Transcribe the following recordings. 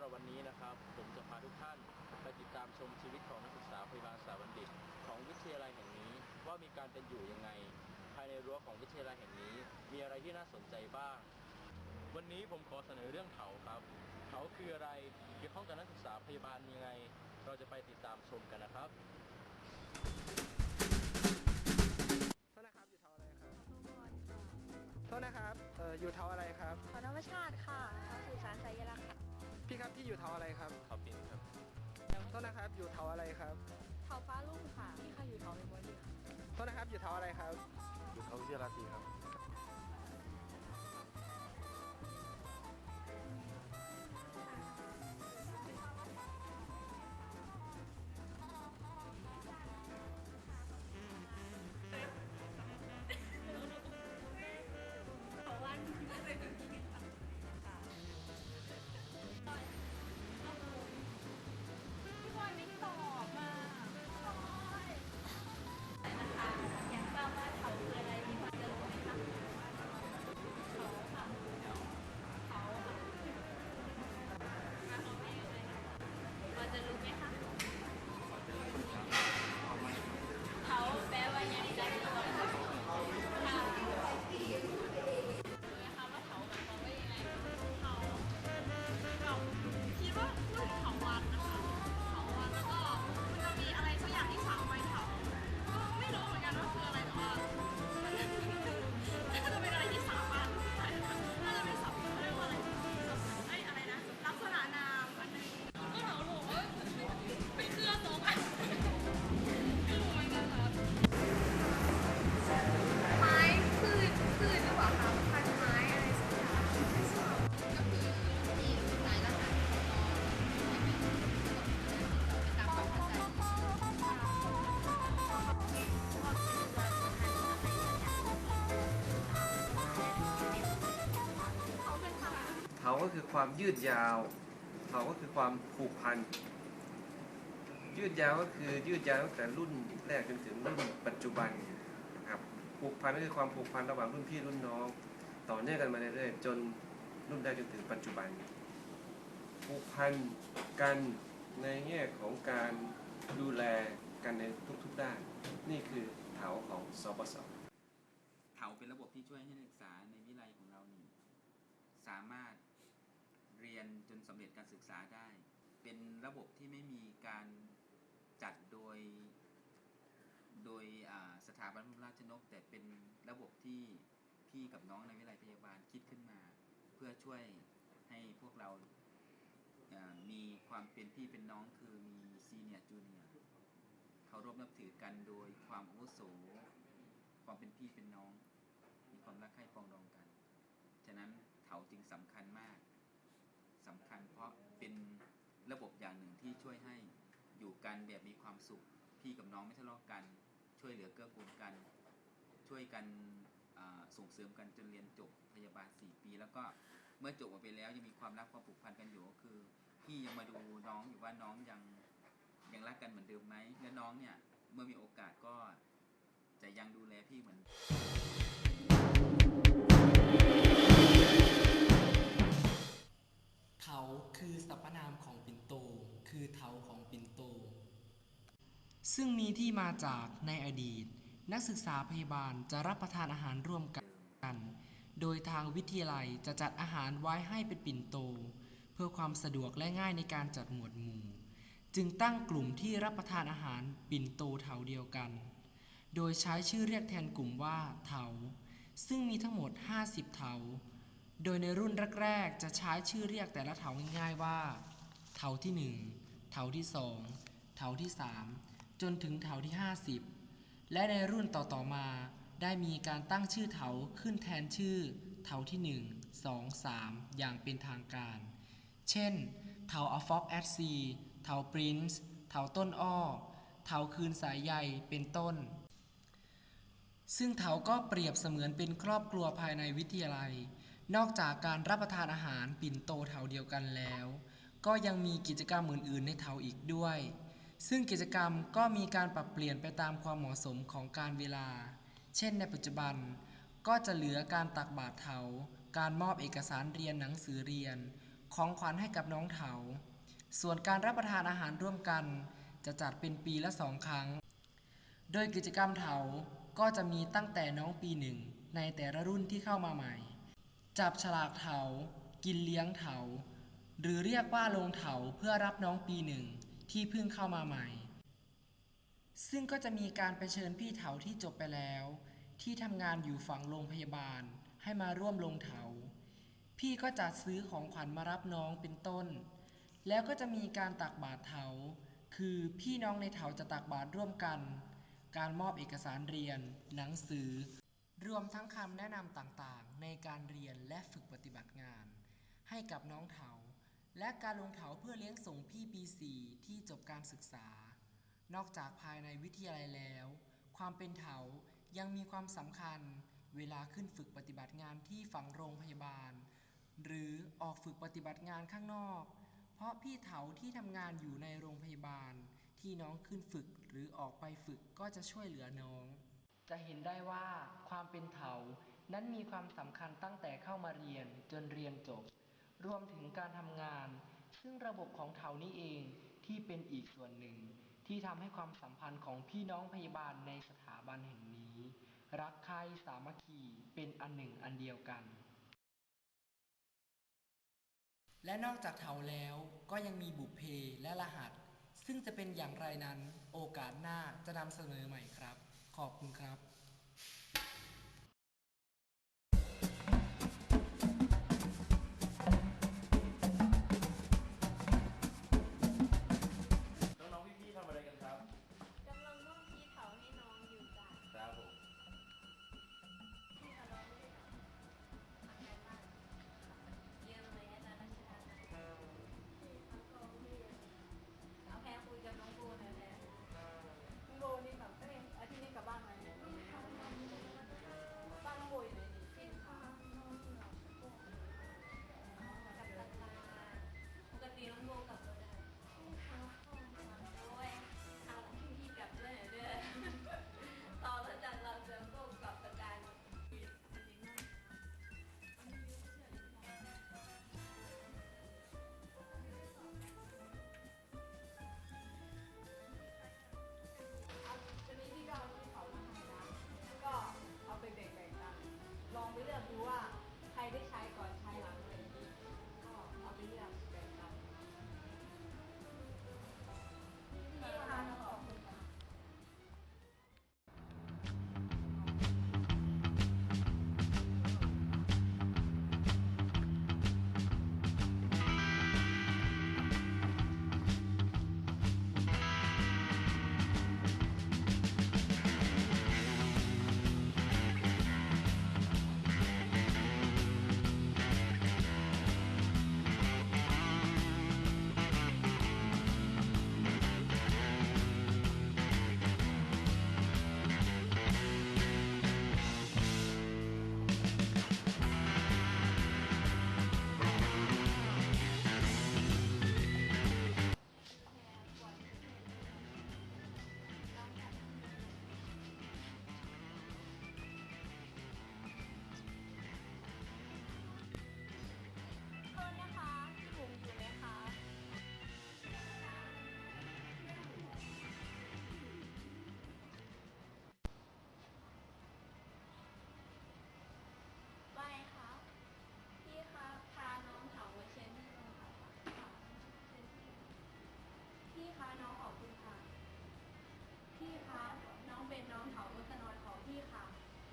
หรับวันนี้นะครับ ผมจะพาทุกท่านไปติดตามชมชีวิตของนักศึกษาพยาบาลศาสตร์บัณฑิต ของวิทยาลัยแห่งนี้ ว่ามีการเป็นอยู่ยังไง ภายในรั้วของวิทยาลัยแห่งนี้ มีอะไรที่น่าสนใจบ้าง วันนี้ผมขอเสนอเรื่องเถาครับเถาคืออะไรเกี่ยวข้องกับนักศึกษาพยาบาลยังไง เราจะไปติดตามชมกันนะครับโทษนะครับ อยู่เทาอะไรครับโทษนะครับเอ่ออยู่เทาอะไรครับ ขอธรรมชาติค่ะเขาสื่อสารสัญลัก อยู่เทาอะไรครับขอบคุณครับ โทษนะครับอยู่เทาอะไรครับเทาฟ้าลุ่งค่ะ พี่ค่ะอยู่เทาเมมโมรี่ค่ะโทษนะครับอยู่เทาอะไรครับ อยู่เขาวิทยาลัยครับพี่บ จะรู้ไหมคะ ก็คือความยืดยาวเถาก็คือความผูกพัน ยืดยาวก็คือยืดยาวตั้งแต่รุ่นแรกจนถึงรุ่นปัจจุบันนะครับผูกพันก็คือความผูกพันระหว่างรุ่นพี่รุ่นน้อง ต่อเนื่องกันมาเรื่อยๆจนรุ่นได้จนถึงปัจจุบัน ผูกพันกันในแง่ของการดูแลกันในทุกๆด้าน นี่คือเถาของสปสเถาเป็นระบบที่ช่วยให้นักศึกษาในวิไลของเรานี่สามารถ ยนจนสำเร็จการศึกษาได้ เป็นระบบที่ไม่มีการจัดโดย โดยสถาบันพระราชนก แต่เป็นระบบที่พี่กับน้องในวิไลพยาบาลคิดขึ้นมา เพื่อช่วยให้พวกเรามีความเป็นพี่เป็นน้องคือมีซีเนียร์จูเนียร์เคารพนับถือกันโดยความอาวุโสความเป็นพี่เป็นน้อง มีความรักใคร่ปองดองกัน ฉะนั้นเถาจึงสำคัญมาก สำคัญ เพราะเป็นระบบอย่างหนึ่งที่ช่วยให้อยู่กันแบบมีความสุข พี่กับน้องไม่ทะเลาะกัน ช่วยเหลือเกื้อกูลกัน ช่วยกันส่งเสริมกันจนเรียนจบพยาบาล 4 ปี แล้วก็เมื่อจบออกไปแล้วยังมีความรักความผูกพันกันอยู่ก็คือ พี่ยังมาดูน้องอยู่ว่าน้องยังยังรักกันเหมือนเดิมไหมและน้องเนี่ยเมื่อมีโอกาสก็จะยังดูแลพี่เหมือน ซึ่งมีที่มาจากในอดีต นักศึกษาพยาบาลจะรับประทานอาหารร่วมกัน โดยทางวิทยาลัยจะจัดอาหารไว้ให้เป็นปิ่นโต เพื่อความสะดวกและง่ายในการจัดหมวดหมู่ จึงตั้งกลุ่มที่รับประทานอาหารปิ่นโตเถาเดียวกัน โดยใช้ชื่อเรียกแทนกลุ่มว่าเถาซึ่งมีทั้งหมด 50 เถาโดยในรุ่นแรกๆ จะใช้ชื่อเรียกแต่ละเถาง่ายๆว่า เถาที่ 1 เถาที่ 2 เถาที่ 3 จนถึงเถาที่ 50 และในรุ่นต่อๆมาได้มีการตั้งชื่อเถาขึ้นแทนชื่อเถาที่ 1 2 3 อย่างเป็นทางการ เช่น เถาอฟอกแอดซีเถาปรินซ์เถาต้นอ้อ เถาคืนสายใยเป็นต้น ซึ่งเถาก็เปรียบเสมือนเป็นครอบครัวภายในวิทยาลัย นอกจากการรับประทานอาหารปิ่นโตเถาเดียวกันแล้ว ก็ยังมีกิจกรรมอื่นๆในเถาอีกด้วย ซึ่งกิจกรรมก็มีการปรับเปลี่ยนไปตามความเหมาะสมของการเวลา เช่น ในปัจจุบันก็จะเหลือการตักบาตรเถา การมอบเอกสารเรียนหนังสือเรียน ของขวัญให้กับน้องเถา ส่วนการรับประทานอาหารร่วมกัน จะจัดเป็นปีละสองครั้ง โดยกิจกรรมเถาก็จะมีตั้งแต่น้องปีหนึ่งในแต่ละรุ่นที่เข้ามาใหม่ จับฉลากเถา กินเลี้ยงเถา หรือเรียกว่าลงเถาเพื่อรับน้องปีหนึ่ง ที่เพิ่งเข้ามาใหม่ ซึ่งก็จะมีการไปเชิญพี่เถาที่จบไปแล้ว ที่ทำงานอยู่ฝั่งโรงพยาบาลให้มาร่วมลงเถา พี่ก็จัดซื้อของขวัญมารับน้องเป็นต้น แล้วก็จะมีการตักบาตรเถา คือพี่น้องในเถาจะตักบาตรร่วมกัน การมอบเอกสารเรียน หนังสือ รวมทั้งคำแนะนำต่างๆ ในการเรียนและฝึกปฏิบัติงาน ให้กับน้องเถา และการลงเถาเพื่อเลี้ยงส่งพี่ปีสี่ที่จบการศึกษา นอกจากภายในวิทยาลัยแล้ว ความเป็นเถายังมีความสำคัญเวลาขึ้นฝึกปฏิบัติงานที่ฝั่งโรงพยาบาล หรือออกฝึกปฏิบัติงานข้างนอก เพราะพี่เถาที่ทำงานอยู่ในโรงพยาบาลที่น้องขึ้นฝึกหรือออกไปฝึกก็จะช่วยเหลือน้อง จะเห็นได้ว่าความเป็นเถานั้นมีความสำคัญตั้งแต่เข้ามาเรียนจนเรียนจบ รวมถึงการทำงาน ซึ่งระบบของเถานี้เองที่เป็นอีกส่วนหนึ่ง ที่ทำให้ความสัมพันธ์ของพี่น้องพยาบาลในสถาบันแห่งนี้ รักใคร่สามัคคีเป็นอันหนึ่งอันเดียวกัน และนอกจากเถาแล้วก็ยังมีบุพเพและรหัส ซึ่งจะเป็นอย่างไรนั้นโอกาสหน้าจะนำเสนอใหม่ครับ ขอบคุณครับ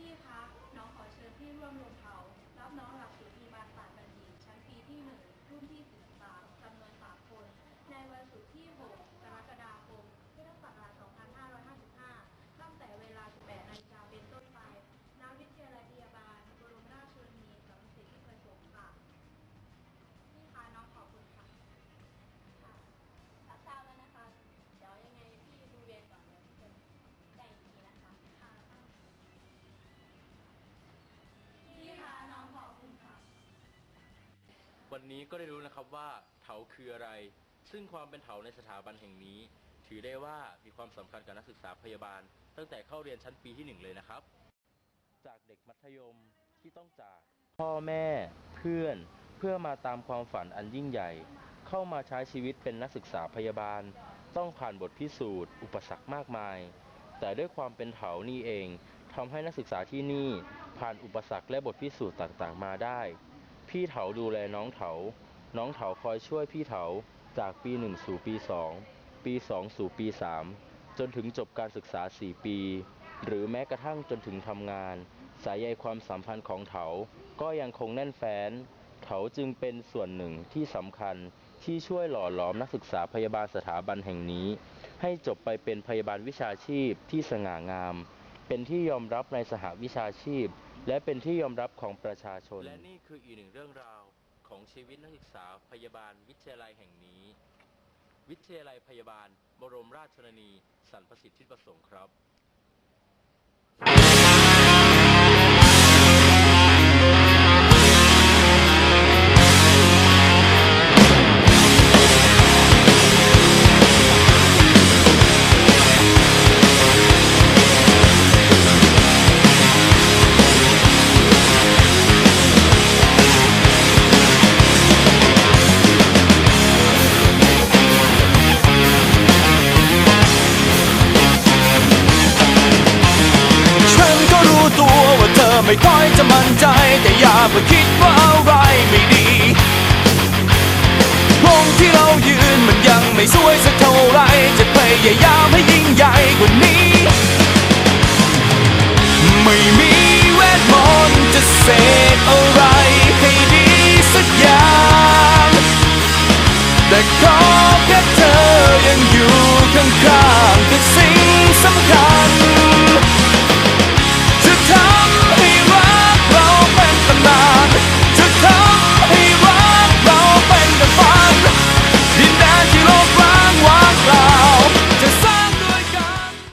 พี่คะน้องขอเชิญพี่ร่วมลงเขารับน้องหลักสูตรพยาบาลศาสตร์บัณฑิตชั้นปีที่หนึ่งรุ่นที่ วันนี้ก็ได้รู้นะครับว่าเถาคืออะไร ซึ่งความเป็นเถาในสถาบันแห่งนี้ ถือได้ว่ามีความสำคัญกับนักศึกษาพยาบาล ตั้งแต่เข้าเรียนชั้นปีที่หนึ่งเลยนะครับ จากเด็กมัธยมที่ต้องจากพ่อแม่เพื่อน เพื่อมาตามความฝันอันยิ่งใหญ่ เข้ามาใช้ชีวิตเป็นนักศึกษาพยาบาล ต้องผ่านบทพิสูจน์ อุปสรรคมากมาย แต่ด้วยความเป็นเถานี่เองทำให้นักศึกษาที่นี่ผ่านอุปสรรคและบทพิสูจน์ต่างๆ มาได้ พี่เถาดูแลน้องเถา น้องเถาคอยช่วยพี่เถาจากปี 1 สู่ปี 2 ปี 2 สู่ปี 3 จนถึงจบการศึกษา 4 ปี หรือแม้กระทั่งจนถึงทำงาน สายใยความสัมพันธ์ของเถา ก็ยังคงแน่นแฟ้นเขาจึงเป็นส่วนหนึ่งที่สำคัญที่ช่วยหล่อหลอมนักศึกษาพยาบาลสถาบันแห่งนี้ ให้จบไปเป็นพยาบาลวิชาชีพที่สง่างาม เป็นที่ยอมรับในสหวิชาชีพ และเป็นที่ยอมรับของประชาชน และนี่คืออีกหนึ่งเรื่องราวของชีวิตนักศึกษาพยาบาลวิทยาลัยแห่งนี้ วิทยาลัยพยาบาลบรมราชชนนี สันประสิทธิประสงค์ครับ ไม่ค่อยจะมั่นใจ แต่อย่าไปคิดว่าอะไรไม่ดีตรงที่เรายืนมันยังไม่สวยสักเท่าไร จะพยายามให้ยิ่งใหญ่กว่านี้ ไม่มีเวทมนต์จะเสกอะไรให้ดี